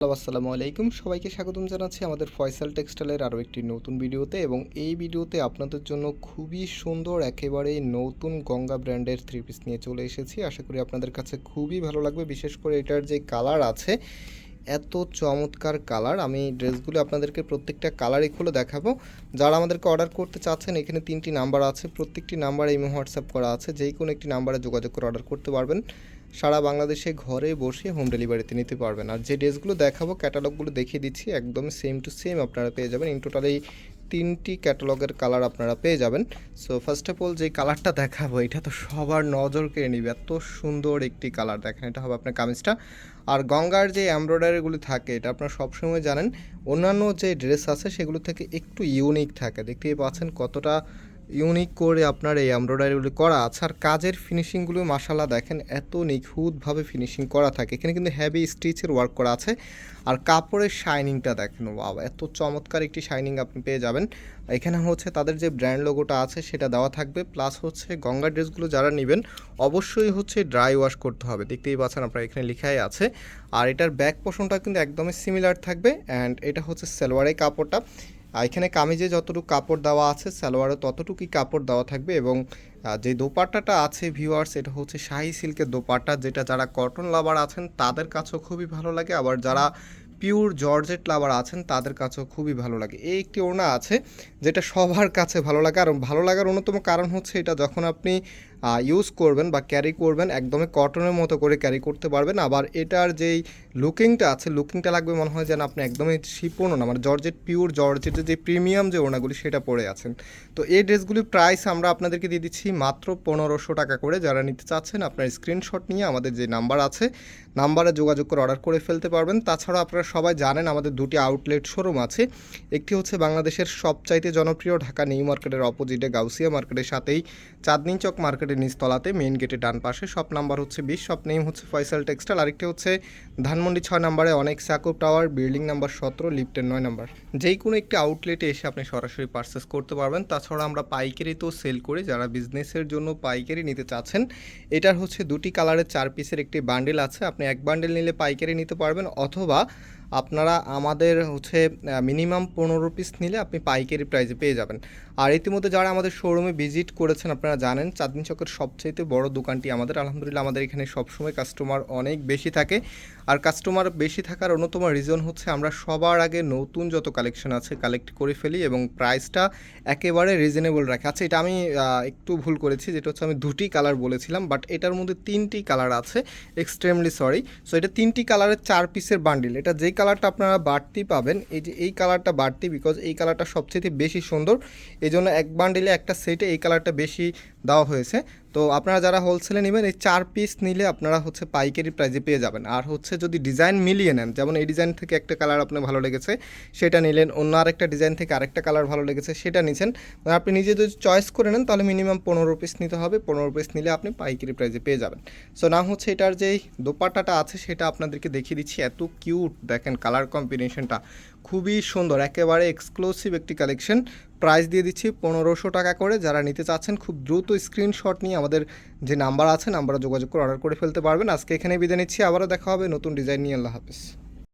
Hello, আসসালামু আলাইকুম। সবাইকে স্বাগতম জানাচ্ছি আমাদের ফয়সাল টেক্সটাইলের আরও একটি নতুন ভিডিওতে এবং এই ভিডিওতে আপনাদের জন্য খুবই সুন্দর একেবারে নতুন গঙ্গা ব্র্যান্ডের থ্রি পিস নিয়ে চলে এসেছি। আশা করি আপনাদের কাছে খুবই ভালো লাগবে, বিশেষ করে এটার যে কালার আছে, এত চমৎকার কালার। আমি ড্রেসগুলো আপনাদেরকে প্রত্যেকটা কালারই খুলে দেখাবো। যারা আমাদেরকে অর্ডার করতে চাচ্ছেন, এখানে তিনটি নাম্বার আছে। প্রত্যেকটি নাম্বার এই হোয়াটসঅ্যাপ করা আছে। যেই কোনো একটি নাম্বারে যোগাযোগ করে অর্ডার করতে পারবেন। সারা বাংলাদেশে ঘরে বসে হোম ডেলিভারিতে নিতে পারবেন। আর যে ড্রেসগুলো দেখাবো ক্যাটালগুলো দেখিয়ে দিচ্ছি, একদম সেম টু সেম আপনারা পেয়ে যাবেন। ইন টোটাল এই তিনটি ক্যাটালগের কালার আপনারা পেয়ে যাবেন। সো ফার্স্ট অফ অল যে কালারটা দেখাবো, এটা তো সবার নজর কেড়ে নিবে। এত সুন্দর একটি কালার দেখেন, এটা হবে আপনার কামিজটা। আর গঙ্গার যে এমব্রয়ডারিগুলি থাকে, এটা আপনারা সবসময় জানেন, অন্যান্য যে ড্রেস আছে, সেগুলো থেকে একটু ইউনিক থাকে। দেখতেই পাচ্ছেন কতটা ইউনিক করে আপনার এই এমব্রয়ডারিগুলি করা আছে। আর কাজের ফিনিশিংগুলো মাসালা দেখেন, এত নিখুঁতভাবে ফিনিশিং করা থাকে। এখানে কিন্তু হেভি স্টিচের ওয়ার্ক করা আছে। আর কাপড়ের শাইনিংটা দেখেন বাবা এত চমৎকার একটি শাইনিং আপনি পেয়ে যাবেন। এখানে হচ্ছে তাদের যে ব্র্যান্ড লোগোটা আছে, সেটা দেওয়া থাকবে। প্লাস হচ্ছে গঙ্গা ড্রেসগুলো যারা নেবেন, অবশ্যই হচ্ছে ড্রাই ওয়াশ করতে হবে। দেখতেই পাচ্ছেন আপনার এখানে লেখাই আছে। আর এটার ব্যাক পোষণটা কিন্তু একদমই সিমিলার থাকবে। অ্যান্ড এটা হচ্ছে সালোয়ারের কাপড়টা। এখানে কামিজে যতটুকু কাপড় দেওয়া আছে, সালোয়ারে ততটুকুই কাপড় দেওয়া থাকবে এবং যে দোপাট্টাটা আছে ভিউয়ার্স এটা হচ্ছে শাহি সিল্কের দোপাট্টা, যেটা যারা কটন লাভার আছেন, তাদের কাছেও খুবই ভালো লাগে। আবার যারা পিওর জর্জেট লাভার আছেন, তাদের কাছেও খুবই ভালো লাগে। এই একটি ওড়না আছে, যেটা সবার কাছে ভালো লাগে। আর ভালো লাগার অন্যতম কারণ হচ্ছে এটা, যখন আপনি ইউজ করবেন বা ক্যারি করবেন, একদমই কটনের মতো করে ক্যারি করতে পারবেন। আবার এটার যেই লুকিংটা আছে লুকিংটা লাগবে মনে হয় যেন আপনি একদমই শিপনও না মানে জর্জেট পিওর জর্জেটের যে প্রিমিয়াম যে ওড়নাগুলি সেটা পরে আছেন। তো এই ড্রেসগুলির প্রাইস আমরা আপনাদেরকে দিয়ে দিচ্ছি মাত্র পনেরোশো টাকা করে। যারা নিতে চাচ্ছেন, আপনার স্ক্রিনশট নিয়ে আমাদের যে নাম্বার আছে নাম্বারে যোগাযোগ করে অর্ডার করে ফেলতে পারবেন। তাছাড়া আপনারা সবাই জানেন, আমাদের দুটি আউটলেট শোরুম আছে। একটি হচ্ছে বাংলাদেশের সবচাইতে জনপ্রিয় ঢাকা নিউ মার্কেটের অপোজিটে গাউসিয়া মার্কেটের সাথেই চাঁদনি চক মার্কেটের নিচতলাতে মেইন গেটের ডান পাশে শপ নাম্বার হচ্ছে বিশ শপ নেম হচ্ছে ফয়সাল টেক্সটাইল আরেকটি হচ্ছে ধানমন্ডি ছয় নম্বরে অনেক স্যাকো টাওয়ার বিল্ডিং নাম্বার সতেরো লিফটের নয় নাম্বার। যেই কোনো একটি আউটলেটে এসে আপনি সরাসরি পারচেস করতে পারবেন। তাছাড়া আমরা পাইকারি তো সেল করি, যারা বিজনেসের জন্য পাইকারি নিতে চাচ্ছেন, এটার হচ্ছে দুটি কালারের চার পিসের একটি বান্ডেল আছে। আপনি এক বান্ডেল নিলে পাইকারি নিতে পারবেন, অথবা আপনারা আমাদের হচ্ছে মিনিমাম পনেরো পিস নিলে আপনি পাইকারি প্রাইজে পেয়ে যাবেন। আর ইতিমধ্যে যারা আমাদের শোরুমে ভিজিট করেছেন, আপনারা জানেন চাঁদনি চকের সবচাইতে বড় দোকানটি আমাদের। আলহামদুলিল্লাহ আমাদের এখানে সবসময় কাস্টমার অনেক বেশি থাকে। আর কাস্টমার বেশি থাকার অন্যতম রিজন হচ্ছে আমরা সবার আগে নতুন যত কালেকশন আছে কালেক্ট করে ফেলি এবং প্রাইসটা একেবারে রিজনেবল রাখে। আচ্ছা এটা আমি একটু ভুল করেছি, যেটা হচ্ছে আমি দুটি কালার বলেছিলাম বাট এটার মধ্যে তিনটি কালার আছে এক্সট্রিমলি সরি সো এটা তিনটি কালারের চার পিসের বান্ডিল এটা যেই কালারটা আপনারা বাড়তি পাবেন। এই যে এই কালারটা বাড়তি বিকজ এই কালারটা সবচেয়ে বেশি সুন্দর। এই জন্য এক বান্ডিলে একটা সেটে এই কালারটা বেশি দেওয়া হয়েছে। তো আপনারা যারা হোলসেলে নেবেন, এই চার পিস নিলে আপনারা হচ্ছে পাইকারি প্রাইজে পেয়ে যাবেন। আর হচ্ছে যদি ডিজাইন মিলিয়ে নেন, যেমন এই ডিজাইন থেকে একটা কালার আপনার ভালো লেগেছে, সেটা নিলেন, অন্য আরেকটা ডিজাইন থেকে আরেকটা কালার ভালো লেগেছে, সেটা নিছেন আপনি নিজে যদি চয়েস করে নেন, তাহলে মিনিমাম পনেরো পিস নিতে হবে। পনেরো পিস নিলে আপনি পাইকারি প্রাইজে পেয়ে যাবেন। সো না হচ্ছে এটার যেই দোপাট্টাটা আছে, সেটা আপনাদেরকে দেখিয়ে দিচ্ছি। এত কিউট দেখেন কালার কম্বিনেশনটা খুবই সুন্দর, একেবারে এক্সক্লুসিভ একটি কালেকশন প্রাইস দিয়ে দিচ্ছি পনেরোশো টাকা করে। যারা নিতে চাচ্ছেন খুব দ্রুত স্ক্রিনশট নিয়ে আমাদের যে নাম্বার আছে নাম্বারে যোগাযোগ করে অর্ডার করে ফেলতে পারবেন। আজকে এখানে বিদায় নিচ্ছি। আবারও দেখা হবে নতুন ডিজাইন নিয়ে। আল্লাহ হাফিজ।